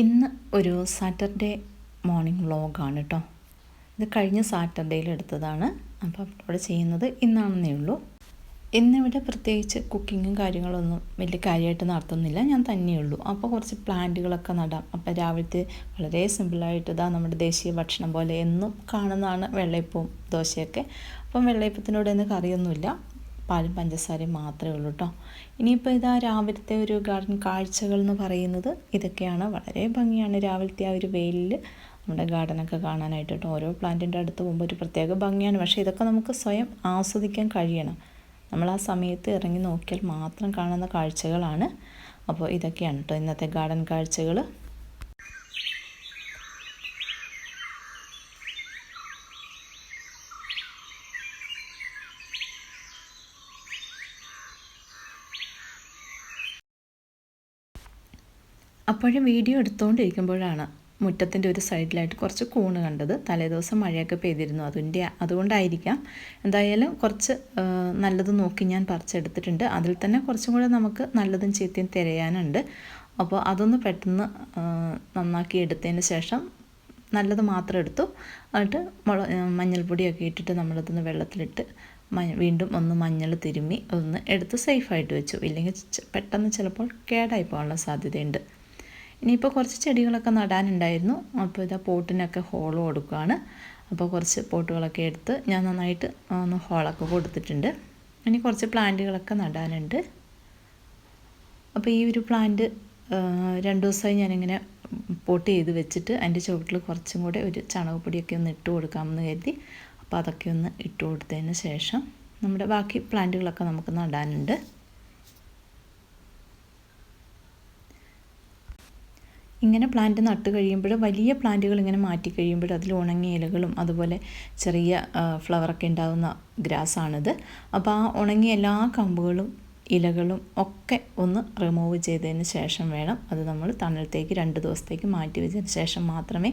ഇന്ന് ഒരു Saturday morning വ്ളോഗാണ് കേട്ടോ ഇത് കഴിഞ്ഞ സാറ്റർഡേയിൽ എടുത്തതാണ്. അപ്പോൾ ഇവിടെ ചെയ്യുന്നത് ഇന്നാണെന്നേ ഉള്ളൂ. ഇന്നിവിടെ പ്രത്യേകിച്ച് കുക്കിങ്ങും കാര്യങ്ങളൊന്നും വലിയ കാര്യമായിട്ട് നടത്തുന്നില്ല. ഞാൻ തന്നെയുള്ളൂ അപ്പോൾ കുറച്ച് പ്ലാന്റുകളൊക്കെ നടാം. അപ്പോൾ രാവിലത്തെ വളരെ സിമ്പിളായിട്ട് ഇതാ നമ്മുടെ ദേശീയ ഭക്ഷണം പോലെ എന്നും കാണുന്നതാണ് വെള്ളയപ്പവും ദോശയൊക്കെ. അപ്പം വെള്ളയപ്പത്തിനോട് ഇന്ന് കറിയൊന്നുമില്ല. പാലും പഞ്ചസാരയും മാത്രമേ ഉള്ളൂ കേട്ടോ ഇനിയിപ്പോൾ ഇതാ രാവിലത്തെ ഒരു ഗാർഡൻ കാഴ്ചകൾ എന്ന് പറയുന്നത് ഇതൊക്കെയാണ്. വളരെ ഭംഗിയാണ് രാവിലത്തെ ആ ഒരു വെയിലിൽ നമ്മുടെ ഗാർഡനൊക്കെ കാണാനായിട്ട് കേട്ടോ ഓരോ പ്ലാന്റിന്റെ അടുത്ത് പോകുമ്പോൾ ഒരു പ്രത്യേക ഭംഗിയാണ്. പക്ഷേ ഇതൊക്കെ നമുക്ക് സ്വയം ആസ്വദിക്കാൻ കഴിയണം. നമ്മൾ ആ സമയത്ത് ഇറങ്ങി നോക്കിയാൽ മാത്രം കാണുന്ന കാഴ്ചകളാണ്. അപ്പോൾ ഇതൊക്കെയാണ് കേട്ടോ ഇന്നത്തെ ഗാർഡൻ കാഴ്ചകൾ അപ്പോഴും വീഡിയോ എടുത്തുകൊണ്ടിരിക്കുമ്പോഴാണ് മുറ്റത്തിന്റെ ഒരു സൈഡിലായിട്ട് കുറച്ച് കൂണ് കണ്ടത്. തലേദിവസം മഴയൊക്കെ പെയ്തിരുന്നു. അതിന്റെ അതുകൊണ്ടായിരിക്കാം. എന്തായാലും കുറച്ച് നല്ലത് നോക്കി ഞാൻ പറിച്ചെടുത്തിട്ടുണ്ട്. അതിൽ തന്നെ കുറച്ചും കൂടെ നമുക്ക് നല്ലതും ചീത്തയും തിരയാനുണ്ട്. അപ്പോൾ അതൊന്ന് പെട്ടെന്ന് നന്നാക്കി എടുത്തതിന് ശേഷം നല്ലത് മാത്രം എടുത്തു. എന്നിട്ട് മുള മഞ്ഞൾപ്പൊടിയൊക്കെ ഇട്ടിട്ട് നമ്മളതൊന്ന് വെള്ളത്തിലിട്ട് വീണ്ടും ഒന്ന് മഞ്ഞൾ തിരുമ്മി ഒന്ന് എടുത്ത് സേഫായിട്ട് വെച്ചു. ഇല്ലെങ്കിൽ പെട്ടെന്ന് ചിലപ്പോൾ കേടായി പോകാനുള്ള സാധ്യതയുണ്ട്. ഇനിയിപ്പോൾ കുറച്ച് ചെടികളൊക്കെ നടാനുണ്ടായിരുന്നു. അപ്പോൾ ഇതാ പോട്ടിനൊക്കെ ഹോൾ കൊടുക്കുകയാണ് അപ്പോൾ കുറച്ച് പോട്ടുകളൊക്കെ എടുത്ത് ഞാൻ നന്നായിട്ട് ഒന്ന് ഹോളൊക്കെ കൊടുത്തിട്ടുണ്ട്. ഇനി കുറച്ച് പ്ലാന്റുകളൊക്കെ നടാനുണ്ട്. അപ്പോൾ ഈ ഒരു പ്ലാന്റ് രണ്ട് ദിവസമായി ഞാനിങ്ങനെ പോട്ട് ചെയ്ത് വെച്ചിട്ട് അതിന്റെ ചുവട്ടിൽ കുറച്ചും കൂടെ ഒരു ചണകപ്പൊടിയൊക്കെ ഒന്ന് ഇട്ട് കൊടുക്കാമെന്ന് കരുതി. അപ്പോൾ അതൊക്കെ ഒന്ന് ഇട്ട് കൊടുത്തതിന് ശേഷം നമ്മുടെ ബാക്കി പ്ലാന്റുകളൊക്കെ നമുക്ക് നടാനുണ്ട്. ഇങ്ങനെ പ്ലാന്റ് നട്ട് കഴിയുമ്പോൾ വലിയ പ്ലാന്റുകൾ ഇങ്ങനെ മാറ്റി കഴിയുമ്പോൾ അതിൽ ഉണങ്ങിയ ഇലകളും അതുപോലെ ചെറിയ ഫ്ലവറൊക്കെ ഉണ്ടാകുന്ന ഗ്രാസാണിത് അപ്പോൾ ആ ഉണങ്ങിയ എല്ലാ കമ്പുകളും ഇലകളും ഒക്കെ ഒന്ന് റിമൂവ് ചെയ്തതിന് ശേഷം വേണം അത് നമ്മൾ തണലത്തേക്ക് രണ്ട് ദിവസത്തേക്ക് മാറ്റി വെച്ചതിന് ശേഷം മാത്രമേ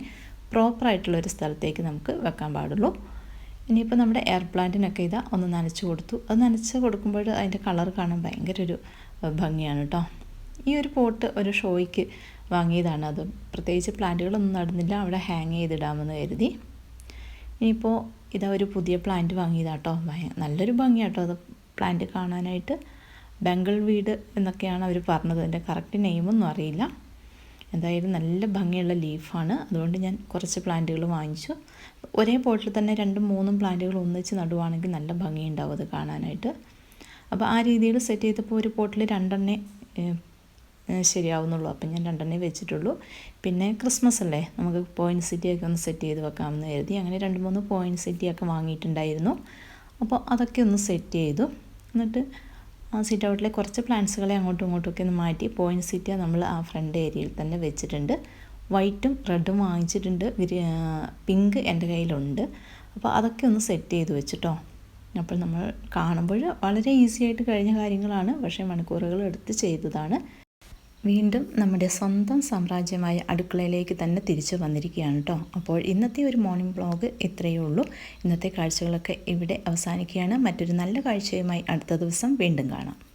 പ്രോപ്പറായിട്ടുള്ളൊരു സ്ഥലത്തേക്ക് നമുക്ക് വെക്കാൻ പാടുള്ളൂ. ഇനിയിപ്പോൾ നമ്മുടെ എയർ പ്ലാന്റിനൊക്കെ ഇതാ ഒന്ന് നനച്ച് കൊടുത്തു. അത് നനച്ച് കൊടുക്കുമ്പോൾ അതിന്റെ കളർ കാണാൻ ഭയങ്കര ഒരു ഭംഗിയാണ് കേട്ടോ ഈ ഒരു പോട്ട് ഒരു ഷോയ്ക്ക് വാങ്ങിയതാണ്. അത് പ്രത്യേകിച്ച് പ്ലാന്റുകളൊന്നും നടന്നില്ല. അവിടെ ഹാങ് ചെയ്തിടാമെന്ന് കരുതി. ഇനിയിപ്പോൾ ഇതാ ഒരു പുതിയ പ്ലാന്റ് വാങ്ങിയതാട്ടോ. നല്ലൊരു ഭംഗിയാട്ടോ അത് പ്ലാന്റ് കാണാനായിട്ട്. ബംഗൾ വീട് എന്നൊക്കെയാണ് അവർ പറഞ്ഞത്. അതിന്റെ കറക്റ്റ് നെയിമൊന്നും അറിയില്ല. എന്തായാലും നല്ല ഭംഗിയുള്ള ലീഫാണ്. അതുകൊണ്ട് ഞാൻ കുറച്ച് പ്ലാന്റുകൾ വാങ്ങിച്ചു. ഒരേ പോട്ടിൽ തന്നെ രണ്ടും മൂന്നും പ്ലാന്റുകൾ ഒന്നിച്ച് നടുവാണെങ്കിൽ നല്ല ഭംഗിയുണ്ടാവും അത് കാണാനായിട്ട്. അപ്പോൾ ആ രീതിയിൽ സെറ്റ് ചെയ്തപ്പോൾ ഒരു പോട്ടിൽ രണ്ടെണ്ണേ ശരിയാവുന്നുള്ളൂ. അപ്പം ഞാൻ രണ്ടെണ്ണേ വെച്ചിട്ടുള്ളൂ. പിന്നെ ക്രിസ്മസ് അല്ലേ? നമുക്ക് പോയിന്റ് സിറ്റിയൊക്കെ ഒന്ന് സെറ്റ് ചെയ്ത് വെക്കാമെന്ന് കരുതി അങ്ങനെ രണ്ട് മൂന്ന് പോയിന്റ് സിറ്റിയൊക്കെ വാങ്ങിയിട്ടുണ്ടായിരുന്നു. അപ്പോൾ അതൊക്കെ ഒന്ന് സെറ്റ് ചെയ്തു. എന്നിട്ട് ആ സിറ്റ് ഔട്ടിലെ കുറച്ച് പ്ലാന്റ്സുകളെ അങ്ങോട്ടും ഇങ്ങോട്ടും ഒക്കെ ഒന്ന് മാറ്റി പോയിന്റ് സിറ്റിയ നമ്മൾ ആ ഫ്രണ്ട് ഏരിയയിൽ തന്നെ വെച്ചിട്ടുണ്ട്. വൈറ്റും റെഡും വാങ്ങിച്ചിട്ടുണ്ട്. പിങ്ക് എന്റെ കയ്യിലുണ്ട്. അപ്പോൾ അതൊക്കെ ഒന്ന് സെറ്റ് ചെയ്ത് വെച്ചിട്ടോ. അപ്പോൾ നമ്മൾ കാണുമ്പോൾ വളരെ ഈസി ആയിട്ട് കഴിഞ്ഞ കാര്യങ്ങളാണ്. പക്ഷേ മണിക്കൂറുകൾ എടുത്ത് ചെയ്തതാണ്. വീണ്ടും നമ്മുടെ സ്വന്തം സാമ്രാജ്യമായ അടുക്കളയിലേക്ക് തന്നെ തിരിച്ചു വന്നിരിക്കുകയാണ് കേട്ടോ. അപ്പോൾ ഇന്നത്തെ ഒരു മോർണിംഗ് ബ്ലോഗ് ഇത്രയേ ഉള്ളൂ. ഇന്നത്തെ കാഴ്ചകളൊക്കെ ഇവിടെ അവസാനിക്കുകയാണ്. മറ്റൊരു നല്ല കാഴ്ചയുമായി അടുത്ത ദിവസം വീണ്ടും കാണാം.